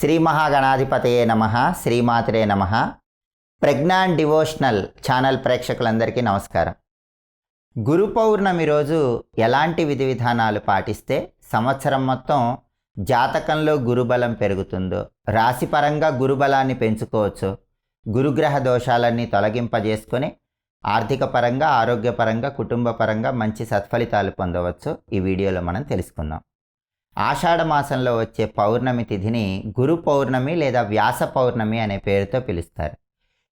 శ్రీ మహాగణాధిపతయే నమ శ్రీమాత్రే నమ. ప్రజ్ఞాన్ డివోషనల్ ఛానల్ ప్రేక్షకులందరికీ నమస్కారం. గురు పౌర్ణమి రోజు ఎలాంటి విధి విధానాలు పాటిస్తే సంవత్సరం మొత్తం జాతకంలో గురుబలం పెరుగుతుందో రాశిపరంగా గురుబలాన్ని పెంచుకోవచ్చు గురుగ్రహ దోషాలన్నీ తొలగింపజేసుకొని ఆర్థిక పరంగా ఆరోగ్యపరంగా కుటుంబపరంగా మంచి సత్ఫలితాలు పొందవచ్చు ఈ వీడియోలో మనం తెలుసుకుందాం. ఆషాఢ మాసంలో వచ్చే పౌర్ణమి తిథిని గురు పౌర్ణమి లేదా వ్యాస పౌర్ణమి అనే పేరుతో పిలుస్తారు.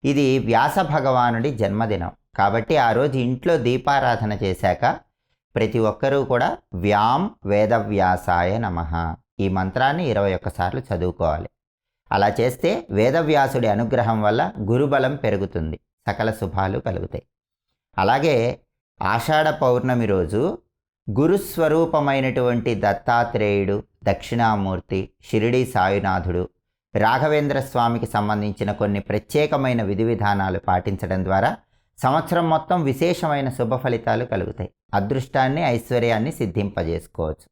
ఇది వ్యాస భగవానుడి జన్మదినం. కాబట్టి ఆ రోజు ఇంట్లో దీపారాధన చేశాక ప్రతి ఒక్కరూ కూడా వ్యాం వేదవ్యాసాయ నమ. ఈ మంత్రాన్ని ఇరవై ఒక్కసార్లు చదువుకోవాలి. అలా చేస్తే వేదవ్యాసుడి అనుగ్రహం వల్ల గురుబలం పెరుగుతుంది. సకల శుభాలు కలుగుతాయి. అలాగే ఆషాఢ పౌర్ణమి రోజు గురుస్వరూపమైనటువంటి దత్తాత్రేయుడు దక్షిణామూర్తి షిరిడి సాయునాథుడు రాఘవేంద్ర స్వామికి సంబంధించిన కొన్ని ప్రత్యేకమైన విధి విధానాలు పాటించడం ద్వారా సంవత్సరం మొత్తం విశేషమైన శుభ ఫలితాలు కలుగుతాయి. అదృష్టాన్ని ఐశ్వర్యాన్ని సిద్ధింపజేసుకోవచ్చు.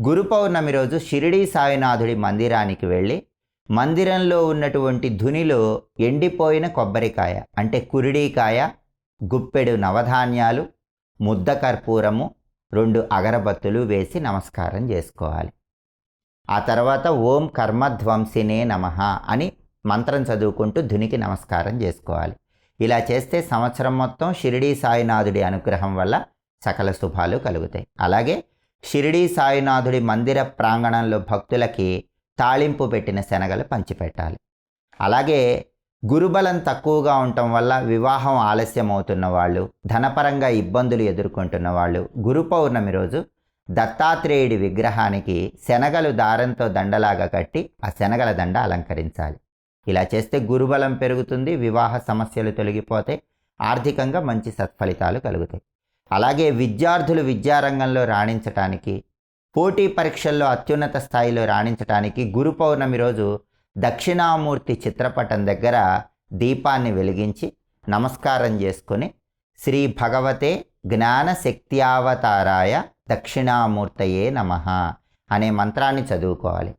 గురు పౌర్ణమి రోజు షిరిడీ సాయినాథుడి మందిరానికి వెళ్ళి మందిరంలో ఉన్నటువంటి ధునిలో ఎండిపోయిన కొబ్బరికాయ అంటే కురిడీకాయ గుప్పెడు నవధాన్యాలు ముద్ద కర్పూరము రెండు అగరబత్తులు వేసి నమస్కారం చేసుకోవాలి. ఆ తర్వాత ఓం కర్మధ్వంసినే నమ అని మంత్రం చదువుకుంటూ ధునికి నమస్కారం చేసుకోవాలి. ఇలా చేస్తే సంవత్సరం మొత్తం షిరిడీ సాయినాథుడి అనుగ్రహం వల్ల సకల శుభాలు కలుగుతాయి. అలాగే షిరిడీ సాయినాథుడి మందిర ప్రాంగణంలో భక్తులకి తాళింపు పెట్టిన శనగలు పంచిపెట్టాలి. అలాగే గురుబలం తక్కువగా ఉండటం వల్ల వివాహం ఆలస్యం అవుతున్న వాళ్ళు ధనపరంగా ఇబ్బందులు ఎదుర్కొంటున్న వాళ్ళు గురు పౌర్ణమి రోజు దత్తాత్రేయుడి విగ్రహానికి శనగలు దారంతో దండలాగా కట్టి ఆ శనగల దండ అలంకరించాలి. ఇలా చేస్తే గురుబలం పెరుగుతుంది వివాహ సమస్యలు తొలగిపోతాయి ఆర్థికంగా మంచి సత్ఫలితాలు కలుగుతాయి. అలాగే విద్యార్థులు విద్యారంగంలో రాణించటానికి పోటీ పరీక్షల్లో అత్యున్నత స్థాయిలో రాణించటానికి గురు పౌర్ణమి రోజు దక్షిణామూర్తి చిత్రపటం దగ్గర దీపాన్ని వెలిగించి నమస్కారం చేసుకొని శ్రీ భగవతే జ్ఞాన శక్త్యావతారాయ దక్షిణామూర్తయే నమ అనే మంత్రాన్ని చదువుకోవాలి.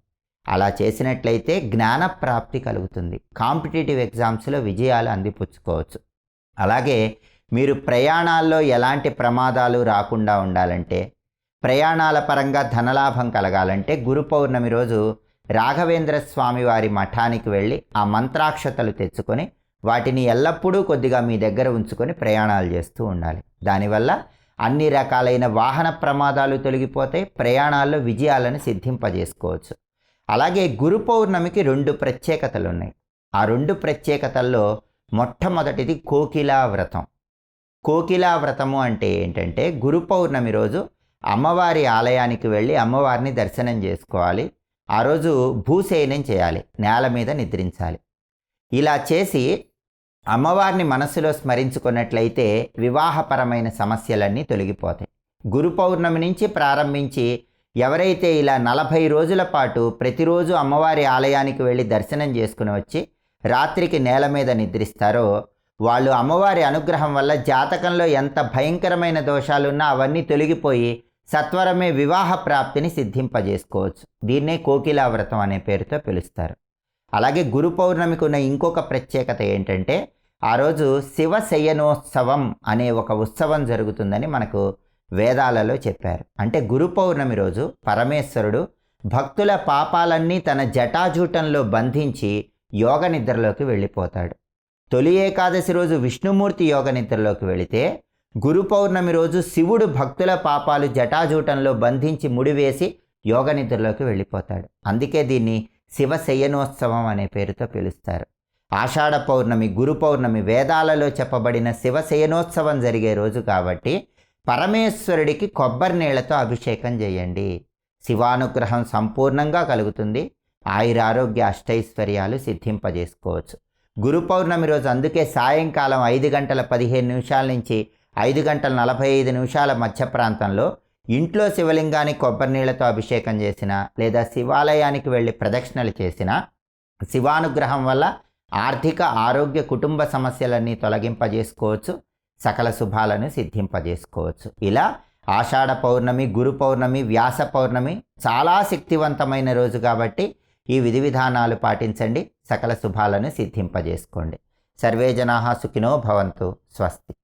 అలా చేసినట్లయితే జ్ఞాన ప్రాప్తి కలుగుతుంది. కాంపిటేటివ్ ఎగ్జామ్స్లో విజయాలు అందిపుచ్చుకోవచ్చు. అలాగే మీరు ప్రయాణాల్లో ఎలాంటి ప్రమాదాలు రాకుండా ఉండాలంటే ప్రయాణాల పరంగా ధనలాభం కలగాలంటే గురు పౌర్ణమి రోజు రాఘవేంద్ర స్వామి వారి మఠానికి వెళ్ళి ఆ మంత్రాక్షతలు తెచ్చుకొని వాటిని ఎల్లప్పుడూ కొద్దిగా మీ దగ్గర ఉంచుకొని ప్రయాణాలు చేస్తూ ఉండాలి. దానివల్ల అన్ని రకాలైన వాహన ప్రమాదాలు తొలగిపోతాయి ప్రయాణాల్లో విజయాలను సిద్ధింపజేసుకోవచ్చు. అలాగే గురు పౌర్ణమికి రెండు ప్రత్యేకతలు ఉన్నాయి. ఆ రెండు ప్రత్యేకతల్లో మొట్టమొదటిది కోకిలా వ్రతం కోకిలా వ్రతము అంటే ఏంటంటే గురు పౌర్ణమి రోజు అమ్మవారి ఆలయానికి వెళ్ళి అమ్మవారిని దర్శనం చేసుకోవాలి. ఆ రోజు భూశయనం చేయాలి నేల మీద నిద్రించాలి. ఇలా చేసి అమ్మవారిని మనసులో స్మరించుకున్నట్లయితే వివాహపరమైన సమస్యలన్నీ తొలగిపోతాయి. గురు పౌర్ణమి నుంచి ప్రారంభించి ఎవరైతే ఇలా నలభై రోజుల పాటు ప్రతిరోజు అమ్మవారి ఆలయానికి వెళ్ళి దర్శనం చేసుకుని వచ్చి రాత్రికి నేల మీద నిద్రిస్తారో వాళ్ళు అమ్మవారి అనుగ్రహం వల్ల జాతకంలో ఎంత భయంకరమైన దోషాలున్నా అవన్నీ తొలగిపోయి సత్వరమే వివాహ ప్రాప్తిని సిద్ధింపజేసుకోవచ్చు. దీన్నే కోకిలా వ్రతం అనే పేరుతో పిలుస్తారు. అలాగే గురు పౌర్ణమికి ఉన్న ఇంకొక ప్రత్యేకత ఏంటంటే ఆ రోజు శివ శయనోత్సవం అనే ఒక ఉత్సవం జరుగుతుందని మనకు వేదాలలో చెప్పారు. అంటే గురు పౌర్ణమి రోజు పరమేశ్వరుడు భక్తుల పాపాలన్నీ తన జటాజూటంలో బంధించి యోగ నిద్రలోకి వెళ్ళిపోతాడు. తొలి ఏకాదశి రోజు విష్ణుమూర్తి యోగ నిద్రలోకి వెళితే గురు పౌర్ణమి రోజు శివుడు భక్తుల పాపాలు జటాజూటంలో బంధించి ముడివేసి యోగ నిద్రలోకి వెళ్ళిపోతాడు. అందుకే దీన్ని శివ శయనోత్సవం అనే పేరుతో పిలుస్తారు. ఆషాఢ పౌర్ణమి గురు పౌర్ణమి వేదాలలో చెప్పబడిన శివ శయనోత్సవం జరిగే రోజు కాబట్టి పరమేశ్వరుడికి కొబ్బరి నీళ్ళతో అభిషేకం చేయండి. శివానుగ్రహం సంపూర్ణంగా కలుగుతుంది. ఆయురారోగ్య అష్టైశ్వర్యాలు సిద్ధింపజేసుకోవచ్చు. గురు పౌర్ణమి రోజు అందుకే సాయంకాలం ఐదు గంటల పదిహేను నిమిషాల నుంచి ఐదు గంటల నలభై ఐదు నిమిషాల మధ్య ప్రాంతంలో ఇంట్లో శివలింగానికి కొబ్బరి నీళ్ళతో అభిషేకం చేసిన లేదా శివాలయానికి వెళ్ళి ప్రదక్షిణలు చేసిన శివానుగ్రహం వల్ల ఆర్థిక ఆరోగ్య కుటుంబ సమస్యలన్నీ తొలగింపజేసుకోవచ్చు. సకల శుభాలను సిద్ధింపజేసుకోవచ్చు. ఇలా ఆషాఢ పౌర్ణమి గురు పౌర్ణమి వ్యాస పౌర్ణమి చాలా శక్తివంతమైన రోజు కాబట్టి ఈ విధి విధానాలు పాటించండి. సకల శుభాలను సిద్ధింపజేసుకోండి. సర్వే జనా సుఖినో భవంతు. స్వస్తి.